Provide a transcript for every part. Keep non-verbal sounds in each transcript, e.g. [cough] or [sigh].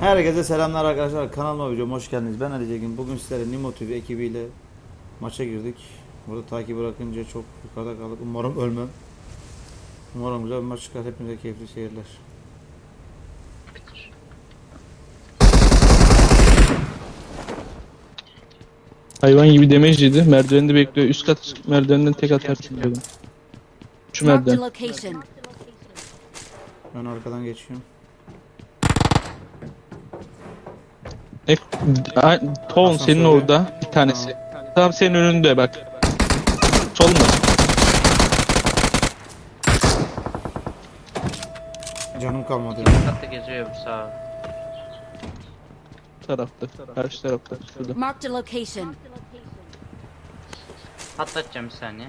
Herkese selamlar arkadaşlar. Kanalıma videoma hoş geldiniz. Ben Ali Cekin. Bugün sizlere Nimo TV ekibiyle maça girdik. Burada takip bırakınca çok yukarıda kaldık. Umarım ölmem. Umarım güzel bir maç çıkar. Hepinize keyifli seyirler. Hayvan gibi damage yedi. Merdivende bekliyor. Üst kat merdivenden tek atarsın dedim. Şu merdiven. Ben arkadan geçiyorum. Ek, a, Town senin orada bir tanesi. Tam senin önünde bak. Sol mu? Canım kalmadı. Katta geziyor bu sağ. Tarafta. Karşı tarafta. Şurada. Marked a location. Patlatacağım bir saniye.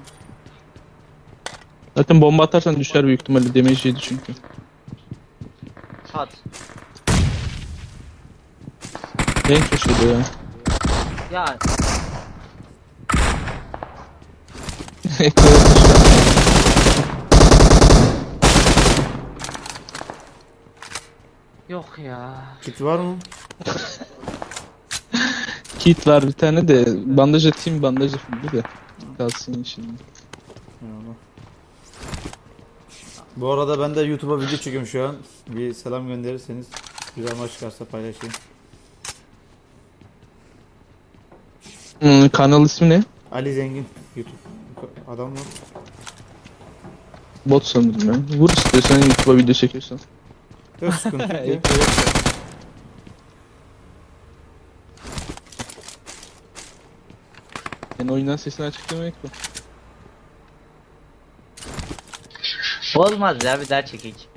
Zaten bomba atarsan düşer büyük ihtimalle damage yedi çünkü. Pat. En köşede ya. Ya Ekmeğe düşer. yok ya. Kit var mı? Kit var bir tane de bandaj atayım bandaj atayım de kalsın şimdi. Eyvallah. Bu arada ben de YouTube'a video çekiyorum şu an. Bir selam gönderirseniz güzel maç çıkarsa paylaşayım. Hmm, kanal ismi ne? Ali Zengin YouTube. Adam var. Bot sanırım ya. Vur istiyorsan YouTube'a video çekiyorsan. Yok sıkıntı [laughs] yok ya. Yani oyundan sesini açık demek mi? Olmaz ya bir daha çekik.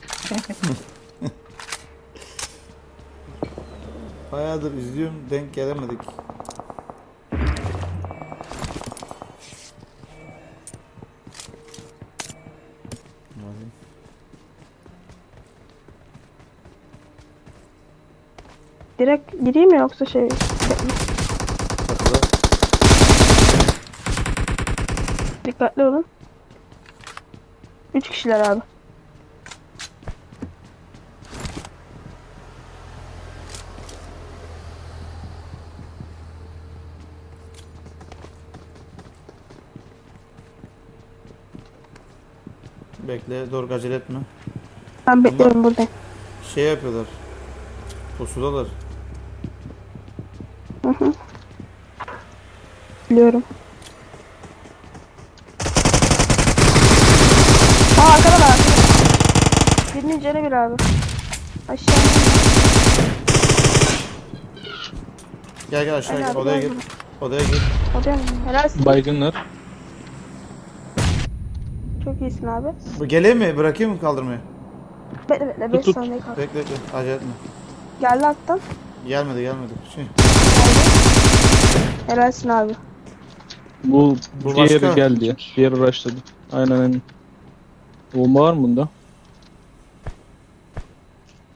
Bayağıdır izliyorum denk gelemedik. Direkt gireyim mi yoksa şey... Çatıda. Dikkatli olun. Üç kişiler abi. Bekle doğru acele etme. Ben bekliyorum buradayım. Şey yapıyorlar. Pusudalar. Biliyorum. Aa arkada var arkada. Birinin canı bir abi. Aşağı. Gel gel aşağı Gel Odaya gel. gir. Odaya gir. Odaya mı? Helal olsun. Baygınlar. Çok iyisin abi. Bu geleyim mi? Bırakayım mı kaldırmayı? Bekle bekle 5 Tut, tut. saniye kaldı. Bekle bekle. Acele etme. Geldi alttan. Gelmedi gelmedi. Şey. Helalsin abi. Bu, Bu diğeri başka. geldi ya. Diğeri rushladı. Aynen aynen. Bomba var mı bunda?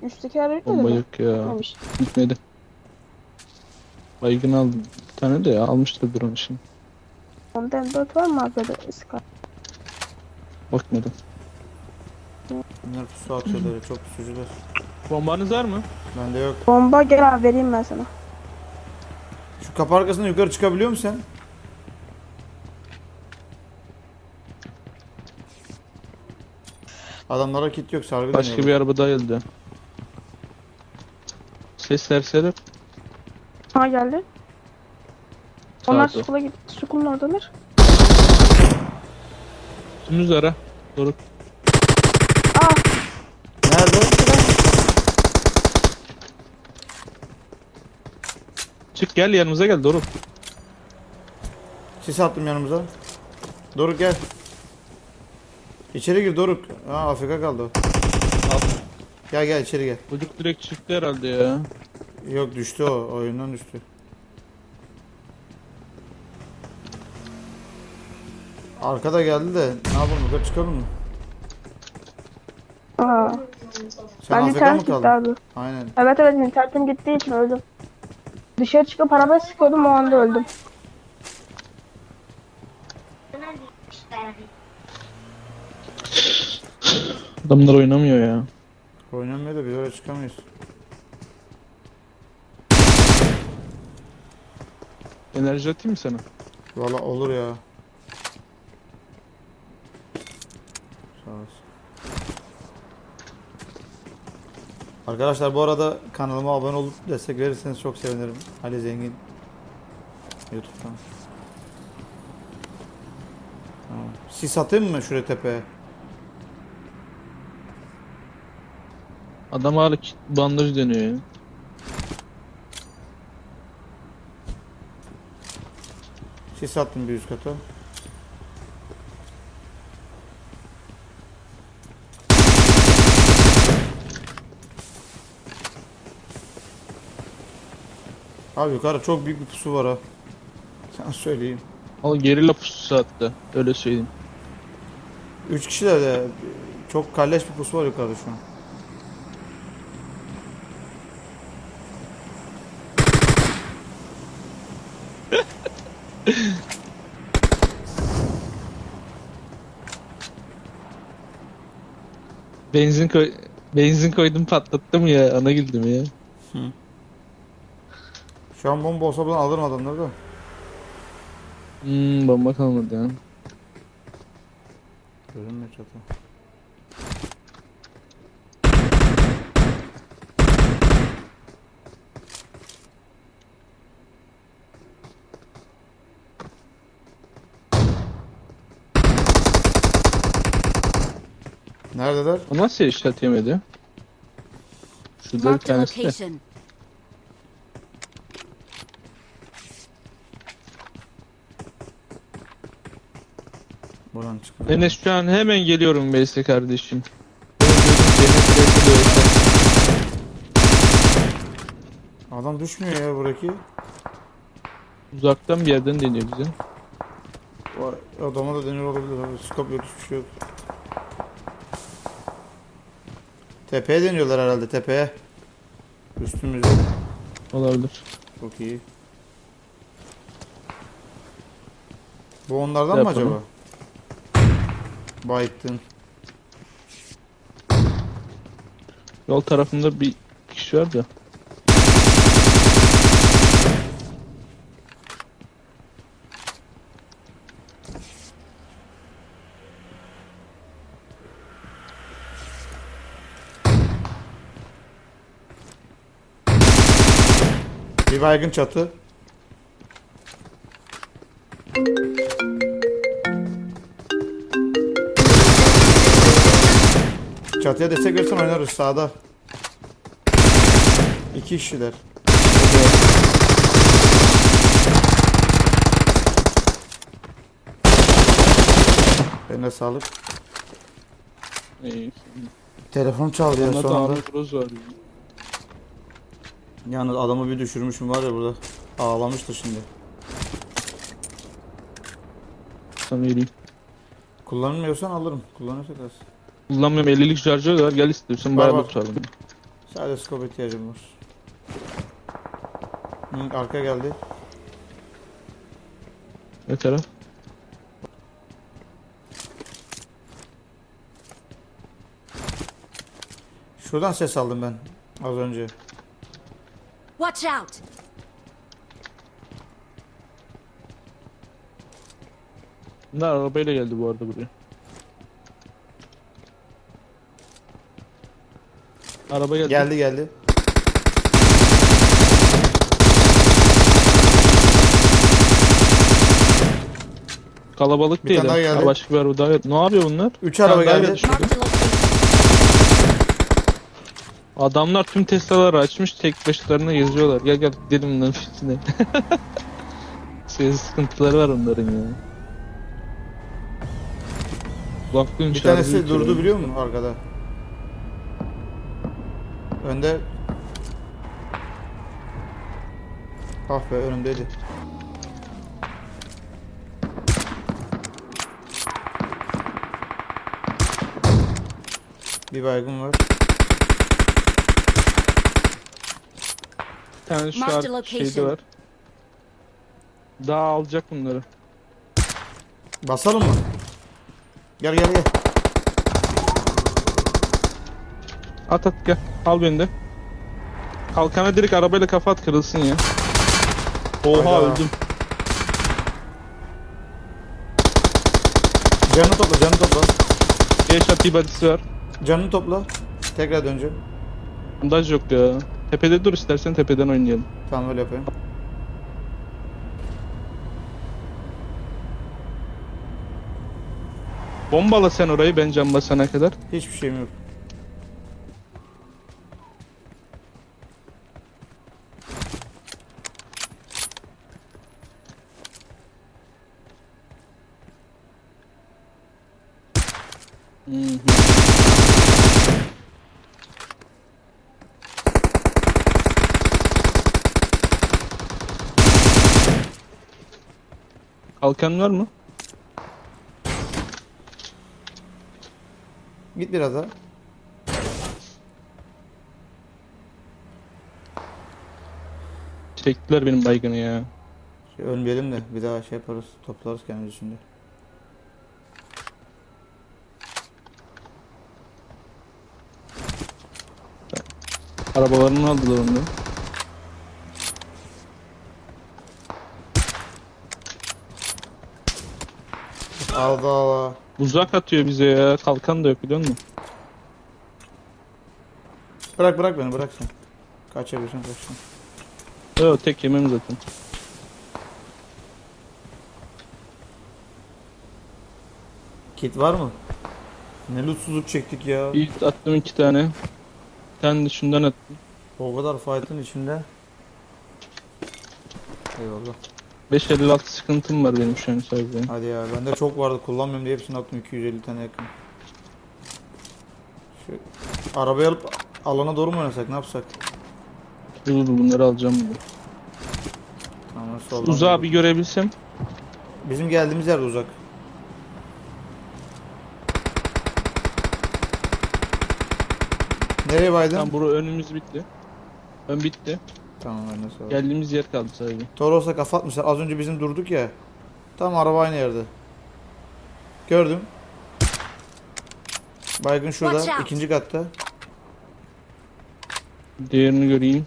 Üstteki yer bekliyor Bomba yok ya. Olmamış. Gitmedi. Baygın aldım. Bir tane de ya. Almıştır bir onu şimdi. Onda M4 var mı abi böyle Scar? Bakmadım. Bunlar pusu atıyorlar. ya, Çok pusucular. Bombanız var mı? Bende yok. Bomba gel abi vereyim ben sana. Kapı arkasından yukarı çıkabiliyor musun sen? Adamlara kit yok sargı Başka bir araba daha geldi. Ses serseri. Ha geldi. Onlar Sağda. Sukula gitti. Sukulun oradalar. Tümüz ara. Doğru. Aa Nerede? Çık gel yanımıza gel Doruk. Sis attım yanımıza. Doruk gel. İçeri gir Doruk. Ha Afrika kaldı o. Gel gel içeri gel. Çocuk direkt çıktı herhalde ya. Yok düştü o. Oyundan düştü. Arkada geldi de ne yapalım yukarı çıkalım mı? Aa. Sen ben internet mı gitti kaldın? abi. Aynen. Evet evet internetim gittiği için öldüm. Dışarı çıkıp arabaya sıkıyordum o anda öldüm. Adamlar oynamıyor ya. Oynamıyor da biz oraya çıkamıyoruz. Enerji atayım mı sana? Valla olur ya. Sağ olasın. Arkadaşlar bu arada kanalıma abone olup destek verirseniz çok sevinirim. Ali Zengin YouTube'dan. Sis atayım mı şuraya tepeye? Adam hala bandaj deniyor ya. Sis attım bir üst kata. Abi yukarı çok büyük bir pusu var ha. Sana söyleyeyim. Al gerilla pususu hatta. Öyle söyleyeyim. 3 kişi de, de çok kalleş bir pusu var yukarıda şu an. Benzin koy benzin koydum patlattım ya. Ana güldüm ya. Şu an bomba olsa buradan alırım adamları da. Hmm, bomba kalmadı ya. Görünmüyor çatı. Neredeler? O nasıl eşya yemedi? Şurada bir Marked tanesi de. location. Buradan çıkıyor. Enes şu an hemen geliyorum Beyse kardeşim. Adam düşmüyor ya buradaki. Uzaktan bir yerden deniyor bize. O adama da deniyor olabilir abi. Scope yok hiçbir şey yok. Tepeye deniyorlar herhalde tepeye. Üstümüzde. Olabilir. Çok iyi. Bu onlardan mı Yapalım. acaba? Bayıttın. Yol tarafında bir kişi var da. Bir baygın çatı. Çatıya destek verirsen oynarız sağda. İki kişiler. Eline sağlık. İyi. Telefon çaldı ya Onda son da anda. Ahmet Roz var. ya. Yalnız adamı bir düşürmüşüm var ya burada. Ağlamıştı şimdi. Sana vereyim. Kullanmıyorsan alırım. Kullanırsak az. Kullanmıyorum 50'lik şarjör var. Gel istiyorsan Var, beraber var. tutalım. Sadece scope ihtiyacım var. Hı, arka geldi. Ne taraf? Şuradan ses aldım ben az önce. Watch out! Bunlar arabayla geldi bu arada buraya. Araba geldi. Geldi geldi. Kalabalık Bir değil. tane daha ha. geldi. Ha, Başka bir araba daha geldi. Ne yapıyor bunlar? Üç Bir tane araba daha geldi. şurada. Marked a location. Adamlar tüm Tesla'ları açmış tek başlarına geziyorlar. Gel gel gidelim bunların üstüne. [laughs] Şey, sıkıntıları var onların ya. Kulaklığın Bir tanesi durdu biliyor musun arkada? Önde. Ah be önümdeydi. Bir baygın var. Bir tane şu Marked ar- a location. şeyde var. Daha alacak bunları. Basalım mı? Gel gel gel. At at gel. Al beni de. Kalkana direkt arabayla kafa at kırılsın ya. Oha Hayda. öldüm. Canı topla, canı topla. Yaşat ibadesi var. Canını topla. Tekrar döneceğim. Bandaj yok ya. Tepede dur istersen tepeden oynayalım. Tamam öyle yapayım. Bombala sen orayı ben cam basana kadar. Hiçbir şeyim yok. Kalkan var mı? Git biraz daha. Çektiler benim baygını ya. Şey, ölmeyelim de bir daha şey yaparız. Toplarız kendimizi şimdi. Arabalarını aldılar onu. Allah Allah. Uzak atıyor bize ya. Kalkan da yok biliyor musun? Bırak bırak beni bırak sen. Kaçabilirsin kaçsın. Yok tek yemem zaten. Kit var mı? Ne lootsuzluk çektik ya. İlk attım iki tane. Bir tane de şundan attım. O kadar fight'ın içinde. Eyvallah. 556 sıkıntım var benim şu an sadece. Hadi ya bende çok vardı kullanmıyorum diye hepsini attım 250 tane yakın. Şu arabayı alıp alana doğru mu oynasak ne yapsak? Dur dur bunları alacağım. burada. Tamam soldan. Uzağı bir görebilsem. Bizim geldiğimiz yer uzak. Nereye baydın? Tamam bura önümüz bitti. Ön bitti. Tamam ben de sağ Geldiğimiz yer kaldı sadece. Toros'a kafa atmışlar. Az önce bizim durduk ya. Tam araba aynı yerde. Gördüm. Baygın şurada. Watch out. ikinci katta. Diğerini göreyim.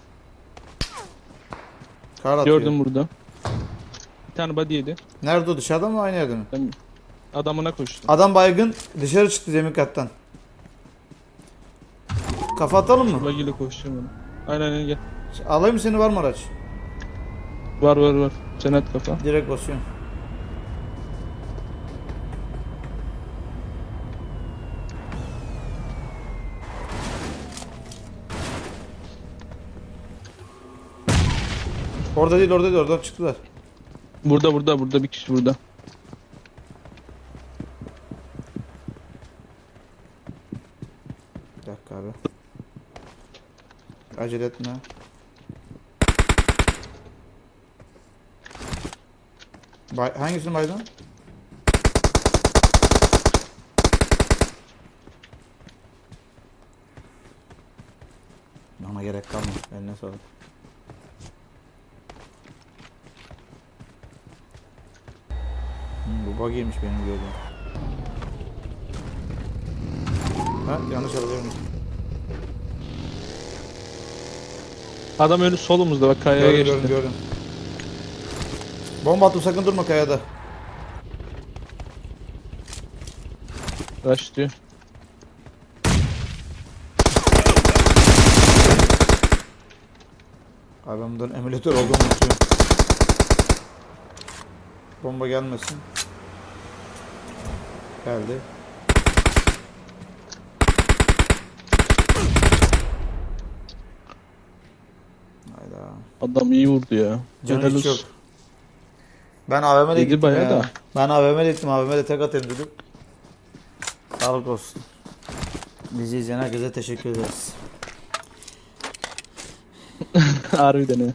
Kar atıyor. Gördüm burada. Bir tane body yedi. Nerede o? Dışarıda mı aynı yerde mi? Ben adamına koştum. Adam baygın dışarı çıktı zemin kattan. Kafa atalım mı? Bagiyle koşacağım onu. Aynen aynen gel. Alayım seni var mı araç? Var var var. Cennet kafa. Direkt basıyorum. Orada değil orada değil oradan çıktılar. Burada burada burada bir kişi burada. Bir dakika abi. Acele etme. Bay hangisini baydın? Bana gerek kalmadı. Eline sağlık. Hmm, bu bug'iymiş benim gördüğüm. Ha yanlış alıyorum. Adam önü solumuzda bak kayaya Gördüm geçti. gördüm gördüm. Bomba attım sakın durma kayada. Rush diyor. Abi ben bundan emülatör olduğumu unutuyorum. Bomba gelmesin. Geldi. Hayda. Adam iyi vurdu ya. Canı hiç yok. Ben AVM'de gittim bayağı ya. da. Ben AVM'de gittim. AVM'de tek atayım dedim. Sağlık olsun. Bizi izleyen herkese teşekkür ederiz. [laughs] Harbiden ya.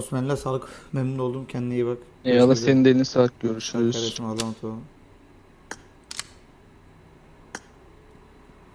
Eline sağlık. Memnun oldum. Kendine iyi bak. Eyvallah senin de eline sağlık görüşürüz. Kardeşim Allah'a emanet olun.